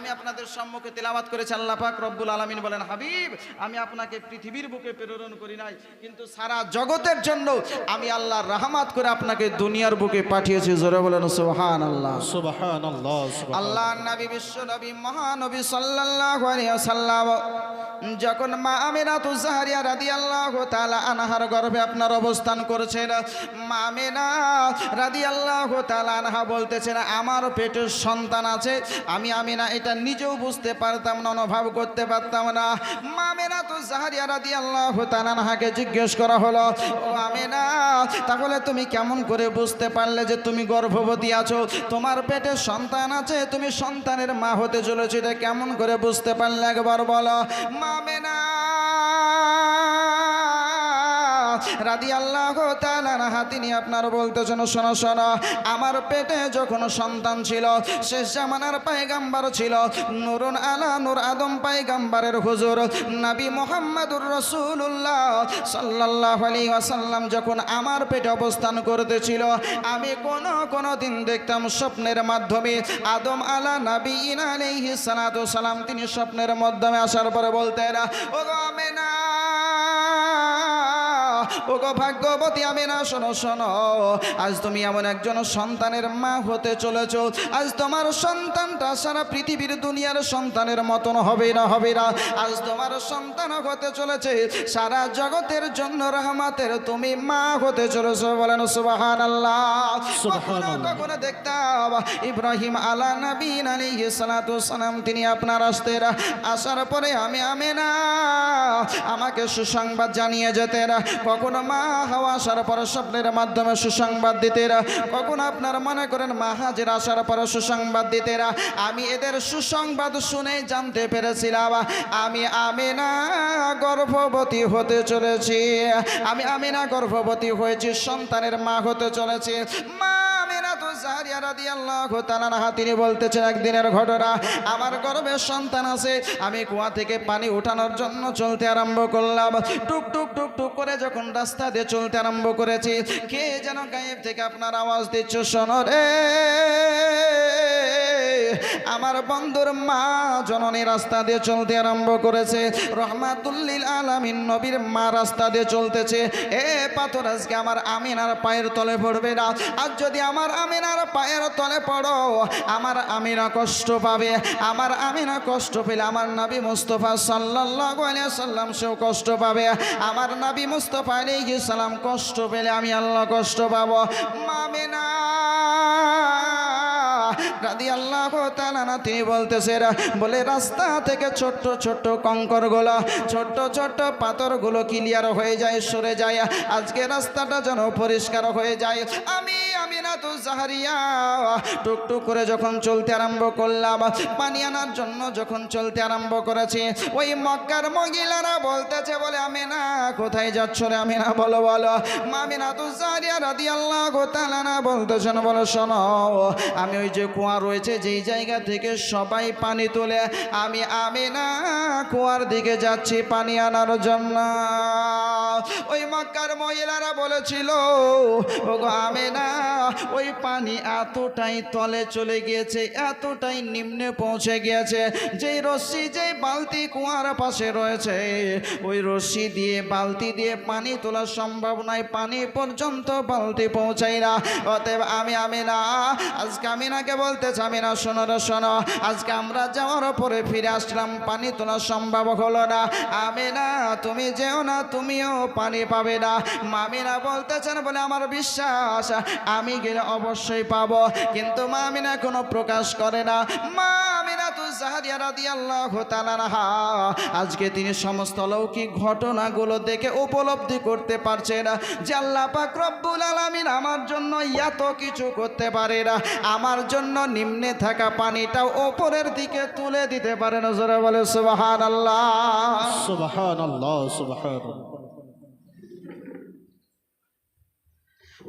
আমি আপনাদের সম্মুখে তেলাওয়াত করেছি আল্লাহ পাক রব্বুল আলামিন বলেন হাবিব আমি আপনাকে পৃথিবীর বুকে প্রেরণ করি নাই কিন্তু সারা জগতের জন্য আমি আল্লাহর রহমত করে আপনাকে দুনিয়ার বুকে পাঠিয়েছি। জোরে বলেন সুবহান আল্লাহ আল্লাহ নবী বিশ্ব নবী মহানবী সাল্লাল্লাহু আলাইহি ওয়াসাল্লাম যখন মা আমিনাতু জাহরিয়া রাদিয়াল্লাহু তাআলা আনহার গর্ভে আপনার অবস্থান করেছেন মা আমিনা রাদিয়াল্লাহু তাআলা আনহা বলতেছেন আমার পেটের সন্তান আছে আমি আমিনা এটা নিজেও বুঝতে পারতাম না, অনুভব করতে পারতাম না। মামেনা তো জাহারিয়া রাদিয়াল্লাহু তাআলা নাহাকে জিজ্ঞেস করা হলো, ও আমেনা, তাহলে তুমি কেমন করে বুঝতে পারলে যে তুমি গর্ভবতী আছো? তোমার পেটে সন্তান আছে, তুমি সন্তানের মা হতে চলেছো, এটা কেমন করে বুঝতে পারলে একবার বলো? মামেনা রাদি আল্লাহ তালাহা তিনি আপনার বলতেছেন শোনো শোনো, আমার পেটে যখন সন্তান ছিল, শেষ জামানার পায়গাম্বার ছিল, নুরুন আলা নুর আদম পায়গাম্বারের হুজুর, নবী মোহাম্মদুর রসুল্লাহ সাল্লাহ আলী ওয়াসাল্লাম যখন আমার পেটে অবস্থান করতেছিল, আমি কোন কোন দিন দেখতাম স্বপ্নের মাধ্যমে আদম আলা নবী সালাতু সালাম তিনি স্বপ্নের মাধ্যমে আসার পরে বলতেন ও গো আমেনা ও গো ভাগ্যবতী আমি না শোনো শোনো। আজ তুমি এমন একজন সন্তানের মা হতে চলেছ। আজ তোমার সন্তানটা সারা পৃথিবীর দুনিয়ার সন্তানের মতন হবে না হবে না। আজ তোমার সন্তান হতে চলেছে। সারা জগতের জন্য রহমাতের তুমি মা হতে চলেছ বলেন সুবাহান আল্লাহ কখনো দেখতাম ইব্রাহিম আলা নবীন সালাতু সালাম তিনি আপনার আসতেন। আসার পরে আমি আমেনা আমাকে সুসংবাদ জানিয়ে যেতেন। কখনো মা হাওয়া আসার পরে স্বপ্নের মাধ্যমে সুসংবাদ দিতেরা, কখনো আপনার মনে করেন মা হাজির আসার পরে সুসংবাদ দিতেরা, আমি এদের সুসংবাদ শুনে জানতে পেরেছিলাম, আমি আমিনা গর্ভবতী হতে চলেছি, আমি আমিনা গর্ভবতী হয়েছি, সন্তানের মা হতে চলেছি, মা আমিনা জারিয়া রাদিয়াল্লাহু তাআলা তিনি বলতেছেন, একদিনের ঘটনা, আমার গর্ভে সন্তান আছে, আমি কুয়া থেকে পানি উঠানোর জন্য চলতে আরম্ভ করলাম। টুক টুক টুক টুক করে যখন রাস্তা দিয়ে চলতে আরম্ভ করেছি, কে যেন গায়েব থেকে আপনার আওয়াজ দিচ্ছ, শোনো আমার বন্ধুর মা জননী রাস্তা দিয়ে চলতে আরম্ভ করেছে, রহমাতুল্লিল আলামিন নবীর মা রাস্তা দিয়ে চলতেছে, এ পাথর আজকে আমার আমিনার পায়ের তলে পড়বে না, আর যদি আমার আমিনার পায়ের তলে পড়ো। আমার আমিনা কষ্ট পাবে। আমার আমিনা কষ্ট পেলে আমার নবী মুস্তফা সাল্লাল্লাহু সাল্লাম সেও কষ্ট পাবে। আমার নবী মুস্তফা আলাইহিস সালাম কষ্ট পেলে আমি আল্লাহ কষ্ট পাবো। মামিনা রাদি আল্লাহ তালানা তিনি বলতেছেন বলে, রাস্তা থেকে ছোট্ট ছোট্ট কঙ্করগুলো, ছোট্ট ছোট্ট পাথরগুলো ক্লিয়ার হয়ে যায়, সরে যায়। আজকে রাস্তাটা যেন পরিষ্কার হয়ে যায়। আমি আমি না তো জাহারিয়া টুকটুক করে যখন চলতে আরম্ভ করলাম, পানি আনার জন্য যখন চলতে আরম্ভ করেছি, ওই মক্কার মহিলারা বলতেছে, বলে আমি না কোথায় যাচ্ছ রে আমি না বলো বলো। মামিনা তো জাহারিয়া রাদি আল্লাহ তালানা বলতেছেন, বলো, শোনো, আমি ওই যে কুয়া রয়েছে, যেই জায়গা থেকে সবাই পানি তোলে। আমি আমি না কুয়ার দিকে যাচ্ছি, পানি আনার জন্য। ওই মক্কার মহিলারা বলেছিল ও গো আমি না ওই পানি এতটাই তলে চলে গিয়েছে, এতটাই নিম্নে পৌঁছে গিয়েছে, যেই রশ্মি, যেই বালতি কুয়ার পাশে রয়েছে, ওই রশ্মি দিয়ে, বালতি দিয়ে পানি তোলা সম্ভব নয়, পানি পর্যন্ত বালতি পৌঁছাই না। অতএব আমি আমি না আজকে আমি না নাকে বলতেছি আমি না শোনো শোনো। আজকে আমরা যাওয়ার পরে ফিরে আসলাম, পানি তোলা সম্ভব হলো না। আমি না তুমি যেও না, তুমিও পানি পাবে না। মামিনা বলতেছেন বলে আমার বিশ্বাস, আমি গেলে অবশ্যই পাবো। কিন্তু মামিনা কোনো প্রকাশ করে না। মামিনা জাহারিয়া রাদিয়াল্লাহু আজকে তিনি সমস্ত লৌকিক ঘটনাগুলো দেখে উপলব্ধি করতে পারছেন যে আল্লাহ পাক রব্বুল আলামিন আমার জন্য এত কিছু করতে পারে না আমার জন্য নিম্নে থাকা পানিটাও ওপরের দিকে তুলে দিতে পারে না জোরে বলে সুবহানাল্লাহ। সুবহানাল্লাহ সুবহানাল্লাহ।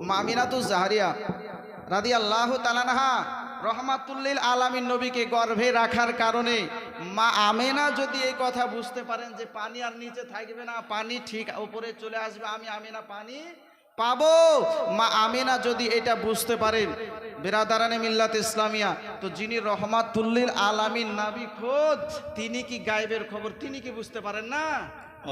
মামিনাতু জাহারিয়া রাদি আল্লাহ তালানহা রহমাতুল্লিল আলামিন নবীকে গর্ভে রাখার কারণে মা আমেনা যদি এই কথা বুঝতে পারেন যে পানি আর নিচে থাকবে না পানি ঠিক উপরে চলে আসবে আমি আমেনা পানি পাবো। মা আমিনা যদি এটা বুঝতে পারেন বেরাদারানে মিল্লাত ইসলামিয়া তো যিনি রহমাতুল্লিল আলামিন নাবি খোদ তিনি কি গায়েবের খবর তিনি কি বুঝতে পারেন না?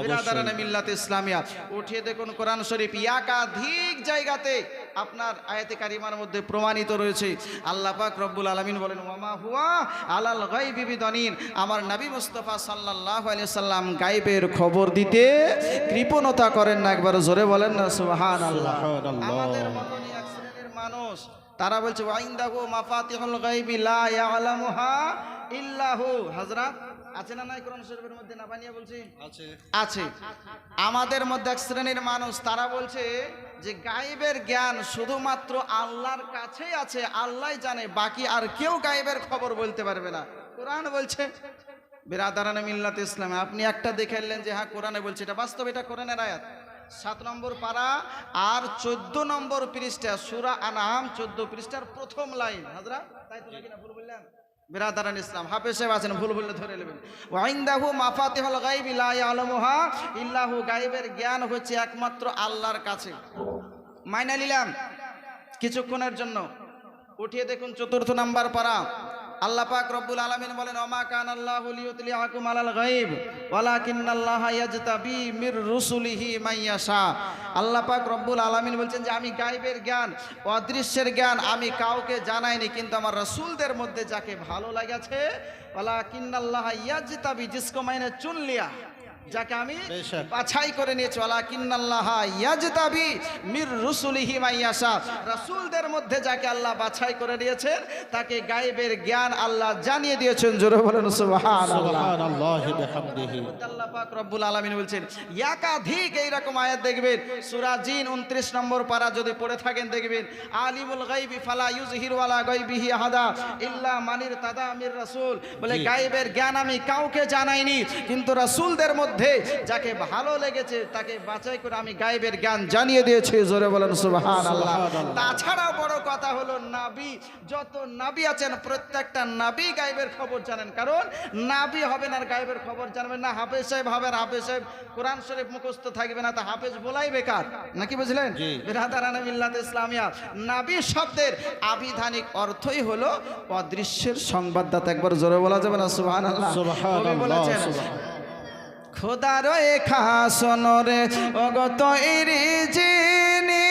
বেরাদারানে মিল্লাত ইসলামিয়া উঠিয়ে দেখুন কোরআন শরীফ একাধিক জায়গাতে আপনার আয়াতে কারিমার মধ্যে প্রমাণিত রয়েছে। আল্লাহ পাক রব্বুল আলামিন বলেন ওয়ামা হুয়া আলাল বিদানিন। আমার নবী মুস্তফা সাল্লাল্লাহু আলাইহি সাল্লাম গায়েবের খবর দিতে কৃপণতা করেন না একবার জোরে বলেন না সুবহানাল্লাহ। সুবহানাল্লাহ। আমাদের মানুষ তারা বলছে ওয়াইন্দাহু মাফাতিহুল গায়বি লা ইয়ালামুহা ইল্লাহু। হযরত আছে না নাই কোরআন শরীফের মধ্যে? না বানিয়ে বলছি? আছে। আছে। আমাদের মধ্যে এক শ্রেণির মানুষ তারা বলছে যে গায়েবের জ্ঞান শুধুমাত্র আল্লাহর কাছেই আছে আল্লাহ জানে বাকি আর কেউ গায়েবের খবর বলতে পারবে না। কোরআন বলছে বিরাদারানা মিল্লাত ইসলামে আপনি একটা দেখে এলেন যে হ্যাঁ কোরআনে বলছে এটা বাস্তব এটা কোরআনের আয়াত। সাত নম্বর পারা আর চোদ্দ নম্বর পৃষ্ঠা সুরা আনাম চোদ্দ পৃষ্ঠার প্রথম লাইন। হাজরা তাই তো নাকি না? ভুল বললাম? বিরাদারান ইসলাম। হাফেজ সাহেব আছেন, ভুল ভুল ধরে নেবেন। ওয়াইন্দাহু মাফাতিহুল গায়বি লা ইয়ালামুহা ইল্লাহু, গায়বের জ্ঞান হচ্ছে একমাত্র আল্লাহর কাছে। মাইনা নিলাম। কিছুক্ষণের জন্য। উঠিয়ে দেখুন চতুর্থ নাম্বার পারা। আল্লাহ পাক রব্বুল আলামিন বলেন ওমা কান আল্লাহু লিয়ুতলিআকুম আলাল গায়ব, ওয়ালাকিন্নাল্লাহ ইয়াজতাবি মির রুসুলিহি মাইয়াশা আল্লাহ পাক রব্বুল আলামিন বলছেন যে, আমি গায়বের জ্ঞান, অদৃশ্যের জ্ঞান আমি কাউকে জানাইনি, কিন্তু আমার রাসূলদের মধ্যে যাকে ভালো লাগেছে, ওয়ালাকিন্নাল্লাহ ইয়াজতাবি, জিসকো মাইনে চুন লিয়া যাকে আমি বাছাই করে নিয়েছে। মির রুসুলিহি মাইয়াশা রাসূলদের মধ্যে যাকে আল্লাহ বাছাই করে নিয়েছেন তাকে গায়েবের জ্ঞান আল্লাহ জানিয়ে দিয়েছেন। জোরে বলেন সুবহানাল্লাহ। সুবহানাল্লাহি বিহামদিহি। আল্লাহ পাক রব্বুল আলামিন বলছেন একাধিক এইরকম আয়াত দেখবেন। সূরা জিন 29 নম্বর পারা যদি পড়ে থাকেন দেখবেন আলিমুল গায়বি ফালা ইউজহিরু আলা গায়বিহি আহাদা ইল্লা মানির তাদা রাসূল। বলে গায়েবের জ্ঞান আমি কাউকে জানাইনি কিন্তু রাসূলদের মধ্যে যাকে ভালো লেগেছে তাকে বাছাই করে আমি গায়েবের জ্ঞান জানিয়ে দিয়েছি। জোরে বলেন সুবহানাল্লাহ। সুবহানাল্লাহ। তাছাড়াও বড় কথা হলো নাবি। যত নাবি আছেন প্রত্যেকটা নাবি গায়েবের খবর জানেন। কারণ নাবি হবেন আর গায়েবের খবর জানবেন না। হাফেজ সাহেব হবেন হাফেজ সাহেব কোরআন শরীফ মুখস্থ থাকবে না। তা হাফেজ বলাই বেকার নাকি বুঝলেন? জি। বিরাদারানা মিল্লাত ইসলামিয়া। নাবি শব্দের আবিধানিক অর্থই হলো অদৃশ্যের সংবাদদাতা। একবার জোরে বলা যাবে না? সুবহানাল্লাহ। সুবহানাল্লাহ বলেছেন খোদার খাসনরে অগত ইরি জিনি,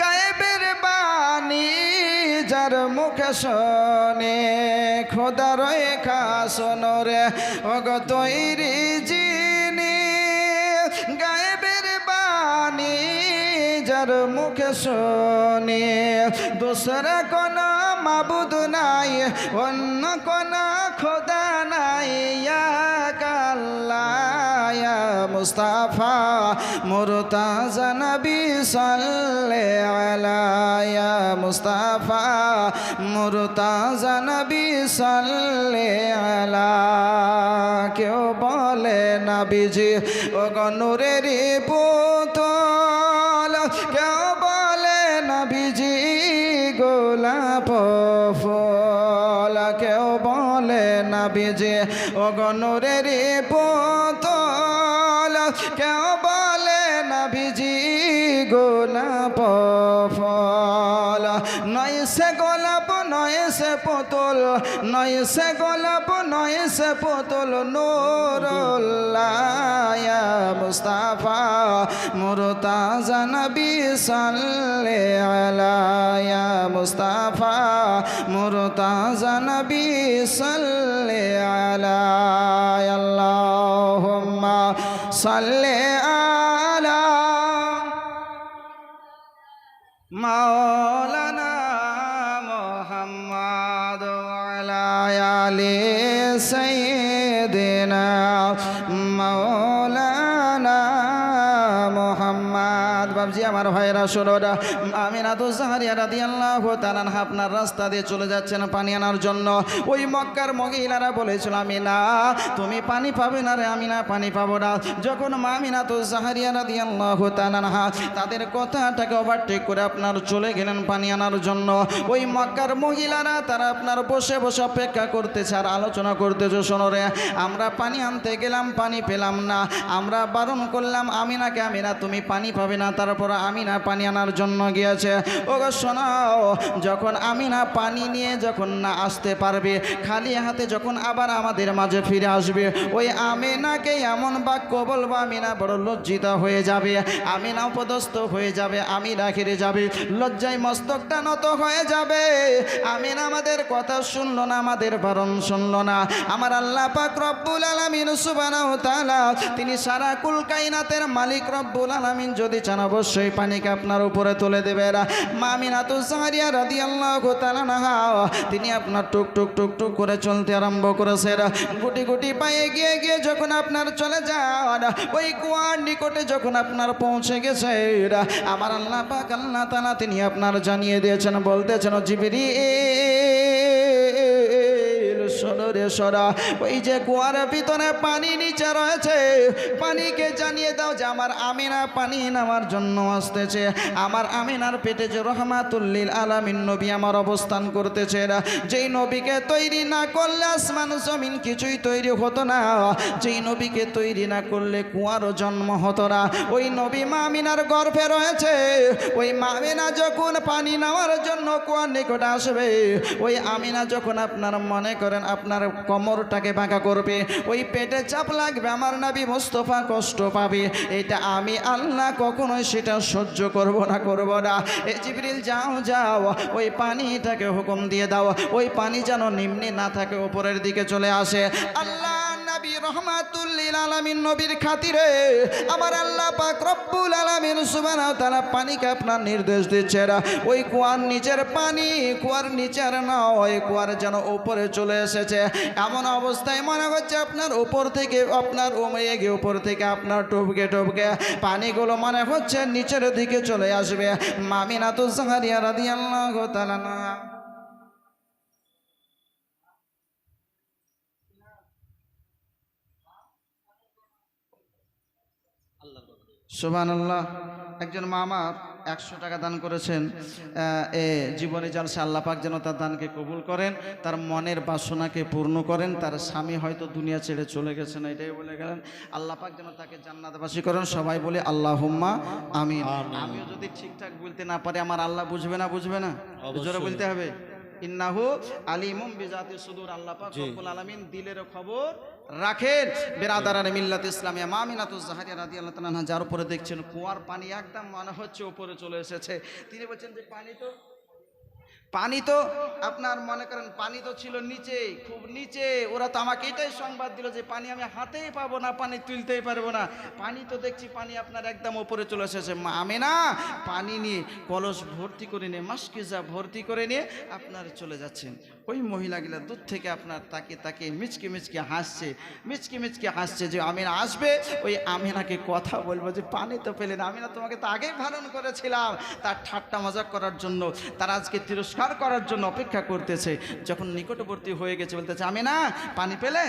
গায়েবের বাণী যার মুখে শোনে। খোদার খাসনরে অগত ইরি জিনি, গায়েবের বাণী যার মুখে শোনে। দোসরা কোন মাবুদ নাই, অন্য কোন খোদা মুস্তাফা মুরতাজা নবী সাল্লে আলা ইয়া মুস্তাফা মুরতাজা নবী সাল্লে আলা। কেউ বলে নবীজি ও গনুরের পুতল। কেউ বলে নবীজি, গোলাপ ফল। কেউ বলে নবীজি ও গনুরের পুতল। নয় সে গোলাপ, নয় সে পুতুল নূরুল্লাহ ইয়া মুস্তাফা মুরতাজা নবী সাল্লে আলা ইয়া মুস্তাফা মুরতাজা নবী সাল্লে আলা আল্লাহুম্মা সাল্লি আলা মাওলানা আলী সৈয়দিনা আমার ভাইরা শোনোরা আমি না তো জাহারিয়া রাদি আল্লাহ তালান আপনার রাস্তা দিয়ে চলে যাচ্ছেন পানি আনার জন্য। ওই মক্কার মহিলারা বলেছিল আমি না তুমি পানি পাবে না রে, আমি না পানি পাবো না। যখন মামিনা তো জাহারিয়া রাদি আল্লাহ তালানহা তাদের কথাটাকে ওভারটেক করে আপনার চলে গেলেন পানি আনার জন্য। ওই মক্কার মহিলারা, তারা আপনার বসে বসে অপেক্ষা করতেছে আর আলোচনা করতেছে, শোনো রে, আমরা পানি আনতে গেলাম, পানি পেলাম না। আমরা বারণ করলাম আমি নাকি আমি না তুমি পানি পাবে না, তারপর আমিনা পানি আনার জন্য গিয়েছে। ও গো শোনাও, যখন আমিনা পানি নিয়ে যখন না আসতে পারবে, খালি হাতে যখন আবার আমাদের মাঝে ফিরে আসবে, ওই আমিনাকে এমন বাক্য বলব, আমিনা বড় লজ্জিত হয়ে যাবে, আমিনা উপদস্থ হয়ে যাবে, আমিনা ঘিরে যাবে, লজ্জায় মস্তকটা নত হয়ে যাবে। আমিনা আমাদের কথা শুনলো না, আমাদের বারণ শুনলো না। আমার আল্লাহ পাক রব্বুল আলামিন সুবহানাহু তাআলা, তিনি সারা কুল কাইনাতের মালিক রব্বুল আলামিন, যদি চান অবশ্যই পানিকে আপনার উপরে তুলে দেবেন। মামিনাতু সাহারিয়া রাদিয়াল্লাহু তাআলা নাহা তিনি আপনার টুক টুক টুক টুক করে চলতে আরম্ভ করেছেন। গুটি গুটি পায়ে গিয়ে গিয়ে যখন আপনার চলে যান, ওই কুয়ার নিকটে যখন আপনার পৌঁছে গেছে আমার আল্লাহ পাক আল্লাহ তাআলা তিনি আপনার জানিয়ে দিয়েছেন, বলতেছেন জিবিরি শোনো রে সরা ওই যে কুয়ার ভিতরে পানি নিচে রয়েছে পানিকে জানিয়ে দাও যে আমার আমিনা পানি নামার জন্য আসতেছে। আমার আমিনার পেটে যে রহমাতুল্লিল আলামিন নবী আমার অবস্থান করতেছে না। যেই নবীকে তৈরি না করলে আসমান জমিন কিছুই তৈরি হতো না। যেই নবীকে তৈরি না করলে কুয়ারও জন্ম হতো না। ওই নবী মামিনার গর্ভে রয়েছে। ওই মামিনা যখন পানি নেওয়ার জন্য কুয়ার নিকট আসবে, ওই আমিনা যখন আপনার মনে করেন আপনার কোমরটাকে বাঁকা করবে, ওই পেটে চাপ লাগবে, আমার নাবি মোস্তফা কষ্ট পাবে। এটা আমি আল্লাহ কখনোই সেটা সহ্য করব না করব না। এ জিবরিল, যাও যাও। ওই পানিটাকে হুকুম দিয়ে দাও। ওই পানি যেন নিম্নে না থাকে, উপরের দিকে চলে আসে। আল্লাহ নবী রহমাতুল্লিল আলামিন নবীর খাতিরে আমার আল্লাহ পাক রব্বুল আলামিন সুবহানাহু তাআলা পানিকে আপনার নির্দেশ দিচ্ছে ওই কুয়ার নিচের পানি, কুয়ার নিচের না ওই কুয়ার যেন উপরে চলে এসেছে। এমন অবস্থায় মনে হচ্ছে আপনার উপর থেকে, আপনার উমড়ে গিয়ে উপর থেকে, আপনার টপকে টপকে পানিগুলো মনে হচ্ছে নিচের দিকে চলে আসবে। মামিনাতু জাহারিয়া রাদিয়াল্লাহু তাআলা না সুবান আল্লাহ একজন মামা একশো টাকা দান করেছেন। এ জীবনে জালসা আল্লাহ পাক যেন তার দানকে কবুল করেন তার মনের বাসনাকে পূর্ণ করেন তার স্বামী হয়তো দুনিয়া ছেড়ে চলে গেছেন এটাই বলে গেলেন। আল্লাহ পাক যেন তাকে জান্নাতবাসী করেন সবাই বলে আল্লাহ হুম্মা আমি আমিও যদি ঠিকঠাক বলতে না পারি আমার আল্লাহ বুঝবে না বুঝবে না? জোরে বলতে হবে? ইন্নাহু আলিমুম বিজাতি সুদূর আল্লাহ পাক রব্বুল আলামিন দিলের খবর রাখেন। বেরাদারান মিল্লাত ইসলামিয়া মামিনাতুজ জাহারিয়া রাদিয়াল্লাহু তাআলা যার উপরে দেখছেন কুয়ার পানি একদম মনে হচ্ছে উপরে চলে এসেছে। তিনি বলছেন যে পানি তো পানি তো আপনার মনে করেন, পানি তো ছিল নিচে, খুব নিচে। ওরা তো আমাকে এটাই সংবাদ দিল যে পানি আমি হাতেই পাবো না, পানি তুলতেই পারব না। পানি তো দেখছি পানি আপনার একদম ওপরে চলে এসেছে। আমি না পানি নিয়ে কলস ভর্তি করে নিয়ে মাসকিজা ভর্তি করে নিয়ে আপনার চলে যাচ্ছেন ওই মহিলাগুলা দূর থেকে আপনার তাকে তাকে মিচকে মিচকে হাসছে, মিচকে মিচকে হাসছে যে আমিনা আসবে, ওই আমিনাকে কথা বলব যে পানি তো পেলে না, আমিনা তোমাকে তো আগেই ভারণ করেছিলাম। তার ঠাট্টা মজা করার জন্য, তার আজকে তিরস্কার করার জন্য অপেক্ষা করতেছে, যখন নিকটবর্তী হয়ে গেছে বলতেছে, আমিনা, পানি পেলে?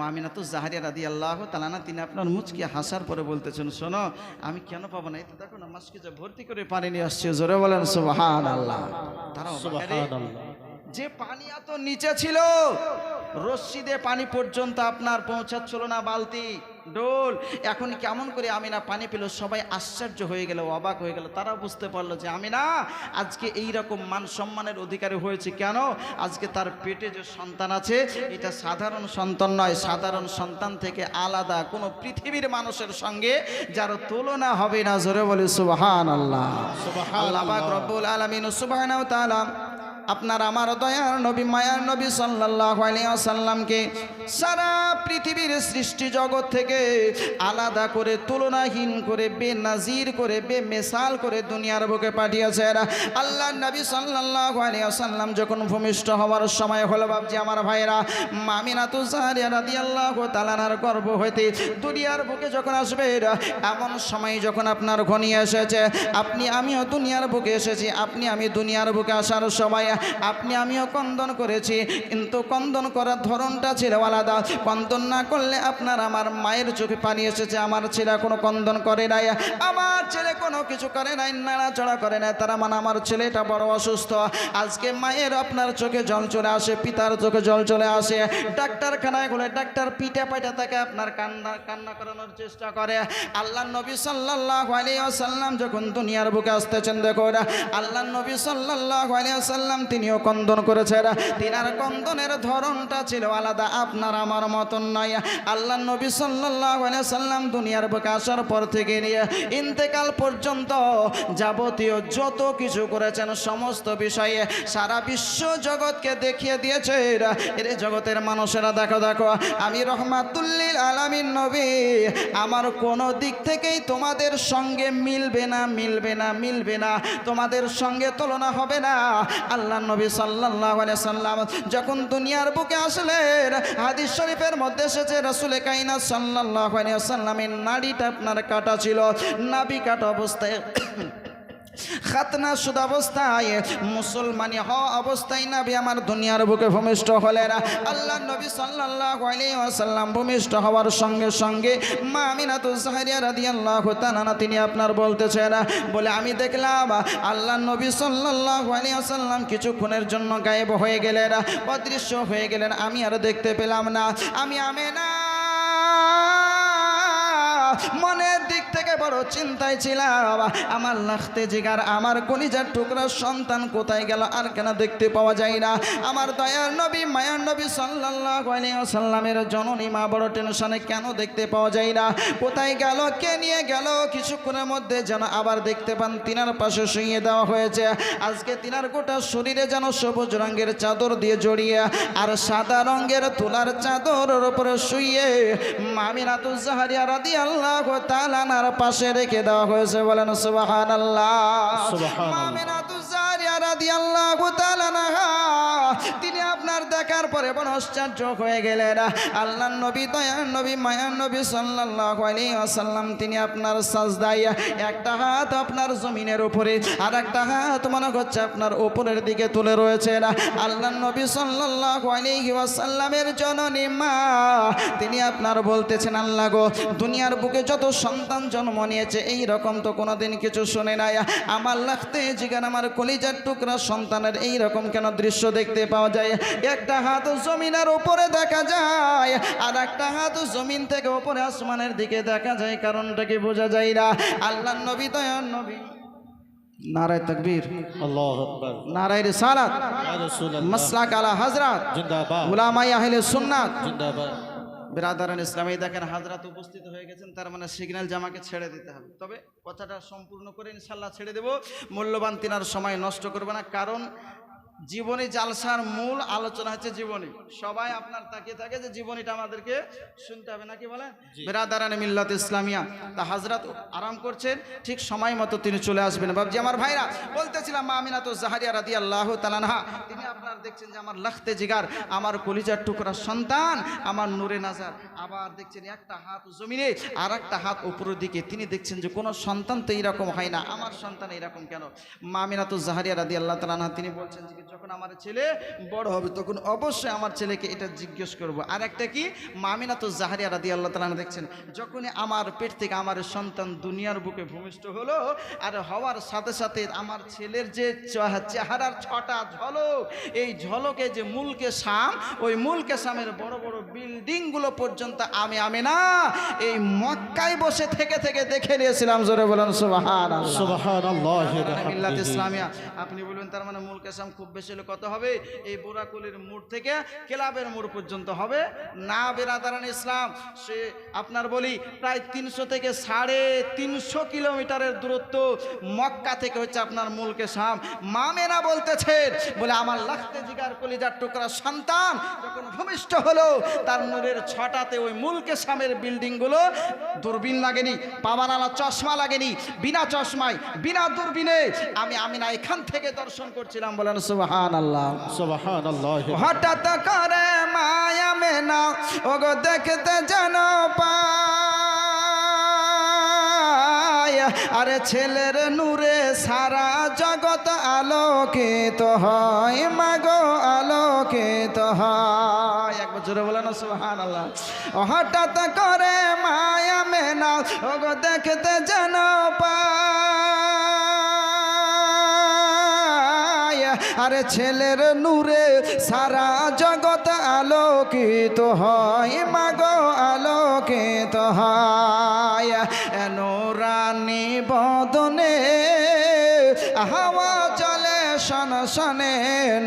মামিনা তো জাহারিয়া রাদি আল্লাহ তালানা তিনি আপনার মুচকি হাসার পরে বলতেছেন, শোনো, আমি কেন পাবো না? এই তো দেখো না মাসকে যা ভর্তি করে পানি নিয়ে আসছে, জোরে বলেন সুবাহান আল্লাহ তারা। যে পানি এত নিচে ছিল রশ্মি দিয়ে পানি পর্যন্ত আপনার পৌঁছাচ্ছিল না বালতি ডোল এখন কেমন করে আমি না পানি পেল সবাই আশ্চর্য হয়ে গেল অবাক হয়ে গেল। তারা বুঝতে পারল যে আমি না আজকে এই রকম মান সম্মানের অধিকারী হয়েছে কেন? আজকে তার পেটে যে সন্তান আছে এটা সাধারণ সন্তান নয় সাধারণ সন্তান থেকে আলাদা কোনো পৃথিবীর মানুষের সঙ্গে যার তুলনা হবে না। জোরে বলে সুবাহান আল্লাহ আল্লাহ পাক রব্বুল আলামিন সুবহানাহু ওয়া তাআলা আপনার আমার দয়ার নবী, মায়ার নবী সাল্লাল্লাহু আলাইহি সারা পৃথিবীর সৃষ্টি জগৎ থেকে আলাদা করে, তুলনাহীন করে, বেনাজির করে, বেমেসাল করে দুনিয়ার বুকে পাঠিয়েছেন। আল্লাহ নবী সাল্লাল্লাহু আলাইহি যখন ভূমিষ্ঠ হওয়ার সময় হলো বাবজি আমার ভাইরা মামিনাতু জাহারিয়া রাদিয়াল্লাহু তাআলার গর্ভ হইতে দুনিয়ার বুকে যখন আসবে, এমন সময় যখন আপনার ঘনিয়ে এসেছে, আপনি, আমিও দুনিয়ার বুকে এসেছি, আপনি, আমি দুনিয়ার বুকে আসার সময় আপনি, আমিও কন্দন করেছি, কিন্তু কন্দন করার ধরনটা ছিল আলাদা। কন্দন না করলে আপনার আমার মায়ের চোখে পানি এসেছে, আমার ছেলে কোনো কন্দন করে নাই, আমার ছেলে কোনো কিছু করে নাই, নাড়াচড়া করে নাই, তারা মানে আমার ছেলেটা বড় অসুস্থ। আজকে মায়ের আপনার চোখে জল চলে আসে, পিতার চোখে জল চলে আসে। ডাক্তারখানায় গেলে ডাক্তার পিঠে পাইটা তাকে আপনার কান্না কান্না করানোর চেষ্টা করে। আল্লাহ নবী সাল্লাহ আলিয়া সাল্লাম যখন দুনিয়ার বুকে আসতেছেন, দেখো আল্লাহ নবী সাল্লাহ আলিয়াল্লাম তিনিও কন্দন করেছেন। তিনার কন্দনের ধরনটা ছিল আলাদা, আপনার আমার মতন নয়। আল্লাহ নবী সাল্লাম দুনিয়ার বুকে আসার পর থেকে নিয়ে ইন্তেকাল পর্যন্ত যাবতীয় যত কিছু করেছেন, সমস্ত বিষয়ে সারা বিশ্ব জগৎকে দেখিয়ে দিয়েছে এর জগতের মানুষেরা, দেখো দেখো, আমি রহমাতুল্লিল আলামিন নবী, আমার কোনো দিক থেকেই তোমাদের সঙ্গে মিলবে না মিলবে না মিলবে না। তোমাদের সঙ্গে তুলনা হবে না। আল্লাহ নবী সাল্লাহ সাল্লাম যখন দুনিয়ার বুকে আসলেন, হাদিস শরীফের মধ্যে এসেছে, রসুল কাইনা সাল্লাহ সাল্লামের নাড়িটা আপনার কাটা ছিল। নাবি কাটা অবস্থায় খাতনা সুদ অবস্থায়, মুসলমানি হওয়া অবস্থায় নাবি আমার দুনিয়ার বুকে ভূমিষ্ঠ হলেন আল্লাহ নবী সাল্লাল্লাহু আলাইহি ওয়াসাল্লাম ভূমিষ্ঠ হওয়ার সঙ্গে সঙ্গে মা আমিনাতুজ জাহরিয়া রাদিয়াল্লাহু তাআলা তিনি আপনার বলতেছেন, বলে আমি দেখলাম, আল্লাহ নবী সাল্লাল্লাহু আলাইহি ওয়াসাল্লাম কিছুক্ষণের জন্য গায়েব হয়ে গেলেন, অদৃশ্য হয়ে গেলেন, আমি আর দেখতে পেলাম না। আমি আমেনা মনের থেকে বড় চিন্তায় ছিলাম আমার লাখতে জিগার, আমার কলিজার টুকরার সন্তান কোথায় গেল আর কেন দেখতে পাওয়া যায় না? আমার দয়ার নবী, মায়ার নবী সাল্লাল্লাহু আলাইহি ওয়াসাল্লামের জননী মা, বড় টেনশনে কেন দেখতে পাওয়া যায় না? কোথায় গেল, কে নিয়ে গেল? কিছুক্ষণের মধ্যে যেন আবার দেখতে পান, তিনার পাশে শুইয়ে দেওয়া হয়েছে। আজকে তিনার গোটা শরীরে যেন সবুজ রঙের চাদর দিয়ে জড়িয়ে আর সাদা রঙের তুলার চাদরের উপরে শুইয়ে মামিনাতুজ জাহারিয়া রাদিয়াল্লাহু তাআলার পাশে রেখে দেওয়া হয়েছে বলেন সুবহানাল্লাহ সুবহানাল্লাহ। মামিনাতুজ জাহারিয়া দেখার পরে বড় আশ্চর্য হয়ে গেলেন। আল্লাহ নবী, দয়ার নবী, মায়ার নবী সাল্লাল্লাহু আলাইহি ওয়াসাল্লাম, তিনি আপনার সাজদায় একটা হাত আপনার জমিনের উপরে আর একটা হাত মনে হচ্ছে আপনার উপরের দিকে তুলে রয়েছেন। আল্লাহ নবী সাল্লাল্লাহু আলাইহি ওয়াসাল্লামের জননী মা, তিনি আপনার বলতেছেন, আল্লাহ গো, দুনিয়ার বুকে যত সন্তান জন্ম নিয়েছে, এই রকম তো কোনোদিন কিছু শুনে নাই। আমার লাগতে জিগান, আমার কলিজার টুকরা সন্তানের এই রকম কেন দৃশ্য দেখতে পাওয়া যায়? একটা হাত জমিনের উপরে দেখা যায় আর একটা হাত জমিন থেকে উপরে আসমানের দিকে দেখা যায় কারণটা কি বোঝা যায় না? আল্লাহ নবী দয়ার নবী। নারায় তকবীর। নারায় রিসালাত। মাসলাক আলা হযরত জিন্দাবাদ। উলামাই আহলে সুন্নাত। জিন্দাবাদ। বিরাদারান ইসলামী দেখেন হাজরাত উপস্থিত হয়ে গেছেন তার মানে সিগন্যাল জামাকে ছেড়ে দিতে হবে। তবে কথাটা সম্পূর্ণ করে ইনশাল্লাহ ছেড়ে দেব। মূল্যবান তিনার সময় নষ্ট করবে না কারণ জীবনী জালসার মূল আলোচনা হচ্ছে জীবনী। সবাই আপনার তাকিয়ে থাকে যে জীবনীটা আমাদেরকে শুনতে হবে নাকি বলেন? বেরাদারান মিল্লাত ইসলামিয়া। তা হাজরাত আরাম করছেন ঠিক সময় মতো তিনি চলে আসবেন। বাবজি আমার ভাইরা বলতেছিলাম মা আমিনা তো জাহারিয়া রাদি আল্লাহ তালানহা তিনি আপনার দেখছেন যে আমার লাখতে জিগার আমার কলিজার টুকরা সন্তান আমার নূরে নাজার। আবার দেখছেন একটা হাত জমিনে আর একটা হাত উপরের দিকে। তিনি দেখছেন যে কোনো সন্তান তো এইরকম হয় না। আমার সন্তান এইরকম কেন? মামিনা তো জাহারিয়া রাদি আল্লাহ তালানহা তিনি বলছেন যে যখন আমার ছেলে বড় হবে তখন অবশ্যই আমার ছেলেকে এটা জিজ্ঞেস করব। আর একটা কি? মামিনা তো জাহারিয়া রাদি আল্লাহ তালানা দেখছেন যখনই আমার পেট থেকে আমার সন্তান দুনিয়ার বুকে ভূমিষ্ঠ হলো আর হওয়ার সাথে সাথে আমার ছেলের যে চেহারার ছটা ঝলক এই ঝলকে যে মূলকে সাম ওই মূলকে সামের বড় বড় বিল্ডিংগুলো পর্যন্ত আমি আমি না এই মক্কায় বসে থেকে থেকে দেখে নিয়েছিলাম জোরে বলেন সুবাহান বিহামদিহি ইসলামিয়া আপনি বলবেন তার মানে মূল কেসাম খুব বেশি কত হবে? এই বোরাকুলির মোড় থেকে ক্লাবের মোড় পর্যন্ত হবে। না বেরাদারান ইসলাম, সে আপনার বলি প্রায় তিনশো থেকে সাড়ে তিনশো কিলোমিটারের দূরত্ব মক্কা থেকে হচ্ছে আপনার মূলকে সাম মামেনা বলতেছেন, বলে আমার লাখতে জিগার কলিজার টুকরা সন্তান যখন ভূমিষ্ঠ হলো, তার নূরের ছটাতে ওই মূলকে কেসামের বিল্ডিংগুলো দূরবীন লাগেনি পাওয়ানালা চশমা লাগেনি। বিনা চশমায়, বিনা দূরবীনে আমি আমি না এখান থেকে দর্শন করছিলাম, বলেন সুবাহান আল্লাহ সুবহানাল্লাহ। হঠাৎ করে মায়া মেনা ওগো দেখতে যেন আরে ছেলের নূরে সারা জগৎ আলোকিত হয় মাগো আলোকিত হয়। একবার জোরে বলে না সুহান আল্লাহ হঠাৎ করে মায়া মেনা ওগো দেখতে যেন পায়। আরে ছেলের নূরে সারা জগৎ আলোকিত হয়, মাগ আলোকিত হয়। নোরানি বদনে, হাওয়া চলে শন শনে।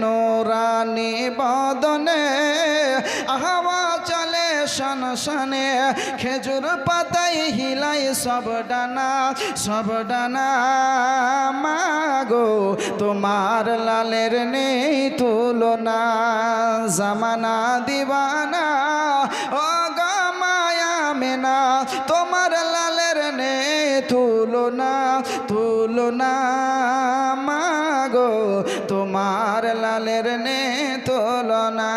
নোরানি বদনে, হাওয়া শন শনে খেজুর পাতাই হিলাই সব ডানা সব ডানা। মাগো তোমার লালের নেই তুলনা, জামানা দিবানা। ও গো মায়া মেনা, তোমার লালের নেই তুলনা তুলনা। মাগো তোমার লালের নে তুলনা।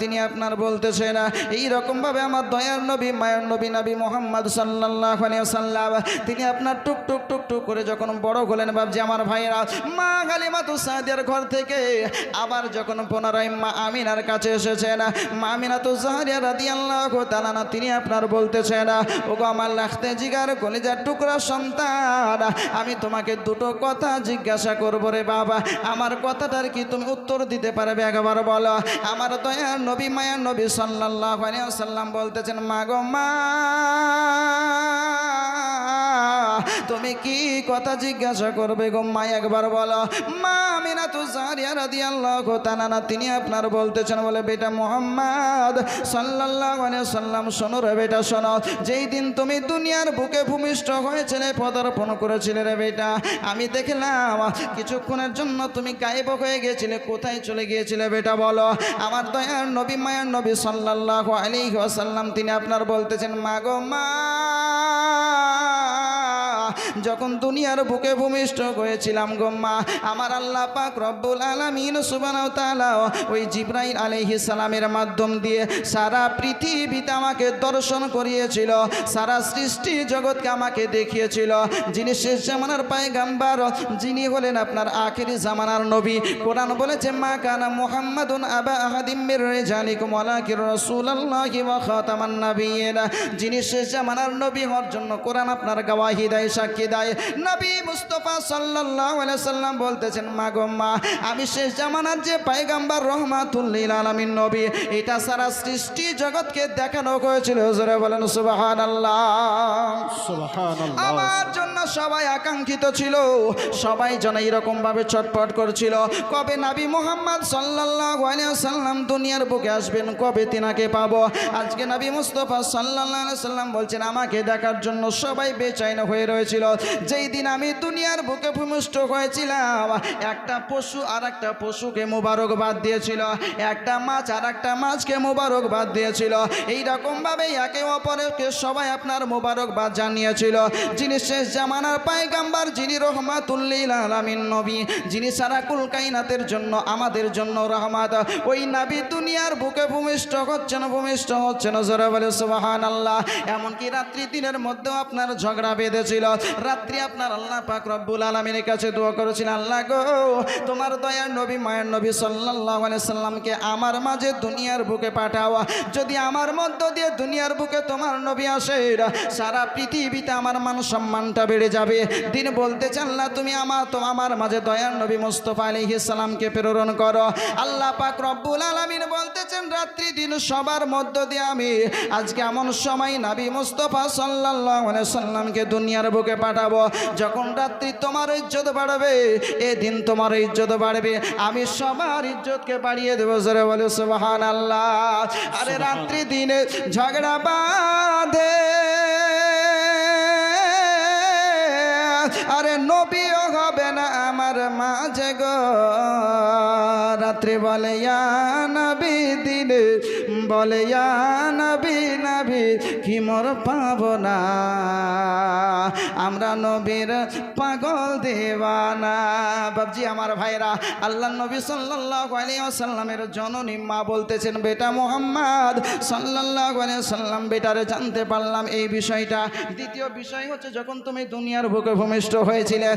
তিনি আপনার বলতেছেন এই রকম ভাবে আমার দয়ার নবী, মায়ের নবী নবী মোহাম্মদ সাল্লাল্লাহু আলাইহি ওয়াসাল্লাম, তিনি আপনার টুক টুক টুক টুক করে যখন বড় হলেন বাবজি আমার ভাইরা মা গালিমাতু সাদিয়ার ঘর থেকে আবার যখন পুনরায় মা আমিনার কাছে এসেছেন মা আমিনাতু জাহরিয়া রাদিয়াল্লাহু তাআলা তিনি আপনার বলতেছেন ওগো আমার লাখতে জিগার কলিজার টুকরা সন্তান, আমি তোমাকে দুটো কথা জিজ্ঞাসা করব রে বাবা, আমার কথাটার কি তুমি উত্তর দিতে পারবে? একবার বলো। আমার দয়া নবী মায়া নবী সাল্লাল্লাহু আলাইহি ওয়াসাল্লাম বলতেছেন মাগো মা। তুমি কি কথা জিজ্ঞাসা করবে গো? মা একবার বলো। মা আমিনা তু জারিয়া রাদিয়াল্লাহু তাআলা তিনি আপনার বলতেছেন বলে, বেটা মোহাম্মদ আলাইহি সাল্লাম শোনো রে বেটা, শোনো। যেই দিন তুমি দুনিয়ার বুকে ভূমিষ্ঠ হয়েছিলে, পদার্পণ করেছিলে রে বেটা, আমি দেখলাম কিছুক্ষণের জন্য তুমি গায়েব হয়ে গিয়েছিলে কোথায় চলে গিয়েছিলে বেটা বলো? আমার দয়ার নবী, মায়ার নবী সাল্লাল্লাহু আলাইহি ওয়াসাল্লাম, তিনি আপনার বলতেছেন, মা গো, মা। যখন দুনিয়ার বুকে ভূমিষ্ঠ হয়েছিলাম গম্মা আমার আল্লাহ পাক রব্বুল আলামিন সুবহানাহু তাআলা ওই জিব্রাইল আলাইহিস সালামের মাধ্যম দিয়ে সারা পৃথিবীতে আমাকে দর্শন করিয়েছিল, সারা সৃষ্টি জগৎকে আমাকে দেখিয়েছিল। যিনি শেষ জামানার পায়গাম্বার, যিনি হলেন আপনার আখেরি জামানার নবী। কোরআন বলেছে, মা কানা মুহাম্মাদুন আবা আহাদিম মির রিজালিকুম ওয়ালাকিন রাসূলুল্লাহি ওয়া খাতামান যিনি শেষ জামানার নবী হওয়ার জন্য কোরআন আপনার গাওয়াহি দেয় দেয় নবী মুস্তফা সাল্লাল্লাহু আলাইহি সাল্লাম বলতেছেন মা গো মা আমি শেষ জামানার যে পায়গাম্বার রহমাতুল্লিল আলামিন নবী এটা সারা সৃষ্টি জগৎকে দেখানো হয়েছিল। জোরে বলেন সুবহানাল্লাহ। সুবহানাল্লাহ। আমার জন্য সবাই আকাঙ্ক্ষিত ছিল সবাই যেন এরকম ভাবে ছটপট করছিল। কবে নাবি মোহাম্মদ সাল্লাল্লাহু আলাইহি সাল্লাম দুনিয়ার বুকে আসবেন কবে তিনাকে পাবো? আজকে নবী মুস্তফা সাল্লাল্লাহু আলাইহি সাল্লাম বলছেন আমাকে দেখার জন্য সবাই বেচাইন হয়ে রয়েছিল। যেই দিন আমি দুনিয়ার বুকে ভূমিষ্ঠ হয়েছিলাম, একটা পশু আর একটা পশুকে মোবারকবাদ দিয়েছিল, একটা মাছ আর একটা মাছকে মোবারকবাদ দিয়েছিল। এই রকম ভাবে একে অপরকে সবাই আপনার মোবারকবাদ জানিয়েছিল। যিনি শেষ জামানার পায়গাম্বার, যিনি রহমাতুল্লিল আলামিন নবী, যিনি সারা কুল কাইনাতের জন্য, আমাদের জন্য রহমাত। ওই নাবি দুনিয়ার বুকে ভূমিষ্ঠ হচ্ছেন ভূমিষ্ঠ হচ্ছেন, জোরে বলে সুবাহান আল্লাহ এমনকি রাত্রি দিনের মধ্যেও আপনার ঝগড়া বেঁধেছিল। রাত্রি আপনার আল্লাহ পাক রব্বুল আলমিনের কাছে দোয়া করেছিলেন আল্লাহ গো, তোমার দয়ার নবী, মায়ের নবী আলাইহি সাল্লামকে আমার মাঝে দুনিয়ার বুকে পাঠাও। যদি আমার মধ্য দিয়ে দুনিয়ার বুকে তোমার নবী আসে, সারা পৃথিবীতে আমার মান সম্মানটা বেড়ে যাবে। দিন বলতে আল্লাহ তুমি আমার, তো আমার মাঝে দয়ার নবী মুস্তফা আলাইহিস সালামকে প্রেরণ করো। আল্লাহ পাক রব্বুল আলামিন বলতেছেন, রাত্রি দিন সবার মধ্য দিয়ে আমি আজকে এমন সময় নবী মুস্তফা আলাইহি সাল্লামকে দুনিয়ার বুকে পাঠাবো। যখন রাত্রি তোমার ইজ্জত বাড়বে এদিন তোমার ইজ্জত বাড়বে। আমি সবার ইজ্জতকে বাড়িয়ে দেবো জোরে বলে সুবহান আল্লাহ আরে রাত্রি দিনে ঝগড়া বাঁধে। আরে নবী ও হবে না আমার মাঝে গো। রাত্রি বলে নবী দিনে বলে নবী নবী কি মোর পাব না আমরা নবীর পাগল দেওয়ানা। বাবজি আমার ভাইরা, আল্লাহ নবী সাল্লাল্লাহু আলাইহি ওয়াসাল্লামের জননী মা বলতেছেন, বেটা মোহাম্মদ সাল্লাল্লাহু আলাইহি সাল্লাম বেটারে জানতে পারলাম এই বিষয়টা। দ্বিতীয় বিষয় হচ্ছে, যখন তুমি দুনিয়ার বুকে ভূমিষ্ঠ হয়েছিলে,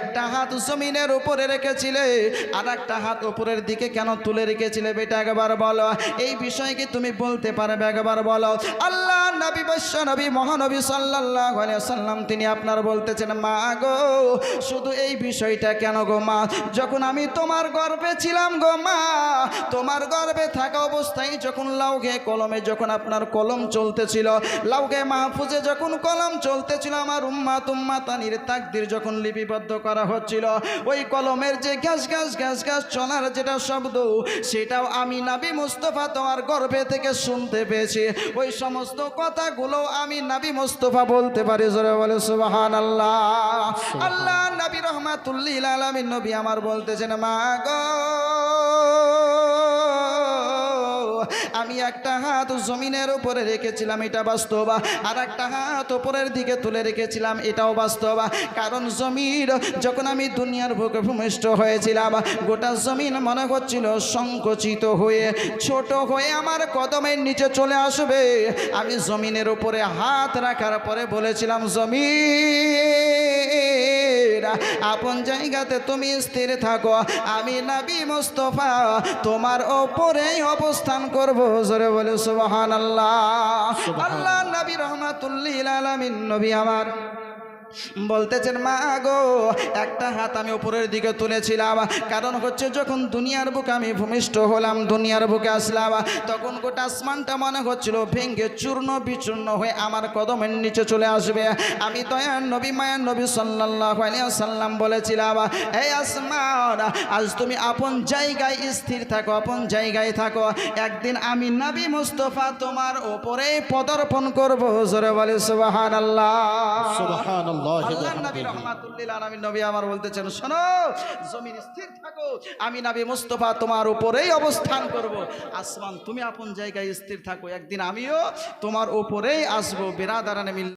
একটা হাত জমিনের উপরে রেখেছিলে আর একটা হাত উপরের দিকে কেন তুলে রেখেছিলে? বেটা, একবার বলো। এই বিষয় কি তুমি বলতে পারবে? একবার বলো। আল্লাহ, নবী বৈশ্য নবী, মহানবী আলাইহি সাল্লাম তিনি আপনার বলতেছেন, মা গো, শুধু এই বিষয়টা কেন গো মা? যখন আমি তোমার গর্ভে ছিলাম গো মা, তোমার গর্ভে থাকা অবস্থায় যখন লাউকে কলমে যখন আপনার কলম চলতেছিল লাউকে মাহফুজে যখন কলম চলতেছিল, আমার উম্মা তুম্মা তানির তাকদির যখন লিপিবদ্ধ করা হচ্ছিল, ওই কলমের যে গ্যাস গ্যাস গ্যাস গ্যাস চলার যেটা শব্দ, সেটাও আমি নাবি মুস্তফা তোমার গর্ভে থেকে শুনতে পেয়েছি। ওই সমস্ত কথাগুলো আমি নাবি মুস্তফা বলতে পারি, জোরে বলে সুবাহান আল্লাহ আল্লাহ নবী রহমাতুল্লিল আলামিন নবী আমার বলতেছেন মা গো আমি একটা হাত জমিনের উপরে রেখেছিলাম, এটা বাস্তব। আর একটা হাত উপরের দিকে তুলে রেখেছিলাম, এটাও বাস্তব। কারণ জমির, যখন আমি দুনিয়ার বুকে ভূমিষ্ঠ হয়েছিলাম, গোটা জমিন মনে হচ্ছিল সংকুচিত হয়ে, ছোট হয়ে আমার কদমের নিচে চলে আসবে। আমি জমিনের উপরে হাত রাখার পরে বলেছিলাম জমির আপন জায়গাতে তুমি স্থির থাকো। আমি নাবি মুস্তফা তোমার ওপরেই অবস্থান করব। জোরে বলে সুবাহান আল্লাহ আল্লাহ নবী রহমাতুল্লিল আলমিন নবী আমার। বলতেছেন, মা গো, একটা হাত আমি উপরের দিকে তুলেছিলাম। কারণ হচ্ছে যখন দুনিয়ার বুকে আমি ভূমিষ্ঠ হলাম, দুনিয়ার বুকে আসলাম, তখন গোটা আসমানটা মনে হচ্ছিল ভেঙ্গে চূর্ণ বিচূর্ণ হয়ে আমার কদমের নিচে চলে আসবে। আমি দয়ার নবী, মায়ার নবী আলাইহি সাল্লাম বলেছিলাম এই আসমান, আজ তুমি আপন জায়গায় স্থির থাকো, আপন জায়গায় থাকো। একদিন আমি নবী মুস্তফা তোমার ওপরে পদার্পণ করব। জোরে বলে, সুবহানাল্লাহ। সুবহানাল্লাহ। আল্লাহ নবী রহমাতুল্লিল আলামিন নবী আমার বলতেছেন শোনো জমিন স্থির থাকো আমি নবী মুস্তফা তোমার উপরেই অবস্থান করব। আসমান তুমি আপন জায়গায় স্থির থাকো একদিন আমিও তোমার উপরেই আসব। বেরাদারানে মিল